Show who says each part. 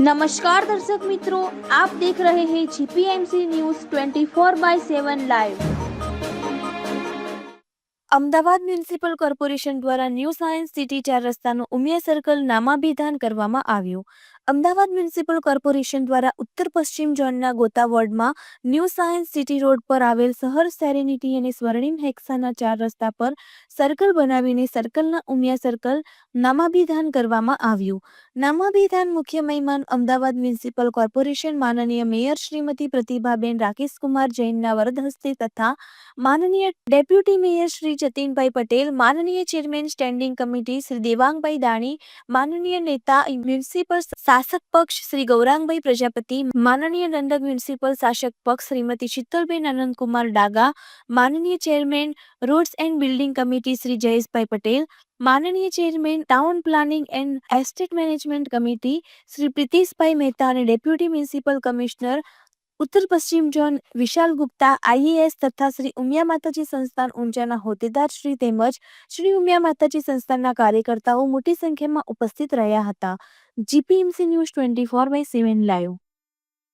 Speaker 1: નમસ્કાર દર્શક મિત્રો આપ દેખ રહે હૈ GPMC news 24 by 7 live Ahmedabad municipal corporation દ્વારા ન્યૂ સાયન્સ સિટી ચાર રસ્તાનું ઉમિયા સર્કલ નામાભિધાન કરવામાં આવ્યું. અમદાવાદ મ્યુનિસિપલ કોર્પોરેશન દ્વારા ઉત્તર પશ્ચિમ ઝોનના ગોતા વોર્ડમાં ન્યૂ સાયન્સ સિટી રોડ પર આવેલ શહર સેરેનિટી અને સ્વર્ણિમ હેક્સાના ચાર રસ્તા પર સર્કલ બનાવીને સર્કલના ઉમિયા સર્કલ નામાભિધાન કરવામાં આવ્યું. નામાભિધાન મુખ્ય મહેમાન અમદાવાદ મ્યુનિસિપલ કોર્પોરેશન માનનીય મેયર શ્રીમતી પ્રતિભાબેન રાકેશકુમાર જૈનના વરદ હસ્તે તથા માનનીય ડેપ્યુટી મેયર શ્રી જતીનભાઈ પટેલ, માનનીય chairman standing committee Shri Devangbhai Dani, માનનીય નેતા મ્યુનિસિપલ શાસક પક્ષ શ્રી ગૌરાંગભાઈ પ્રજાપતિ, માનનીય દંડક મ્યુનિસિપલ શાસક પક્ષ શ્રીમતી શીતલબેન આનંદકુમાર ડાગા, માનનીય chairman roads and building committee Shri Jayeshbhai Patel, માનનીય chairman town planning and estate management committee Shri Pritishbhai Mehta અને ડેપ્યુટી મ્યુનિસિપલ કમિશનર ઉત્તર પશ્ચિમ ઝોન વિશાલ ગુપ્તા આઈએએસ તથા શ્રી ઉમિયા માતાજી સંસ્થાન ઊંઝાના હોદ્દેદાર શ્રી તેમજ શ્રી ઉમિયા માતાજી સંસ્થાનના કાર્યકર્તાઓ મોટી સંખ્યામાં ઉપસ્થિત રહ્યા હતા. GPMC news twenty four by seven live.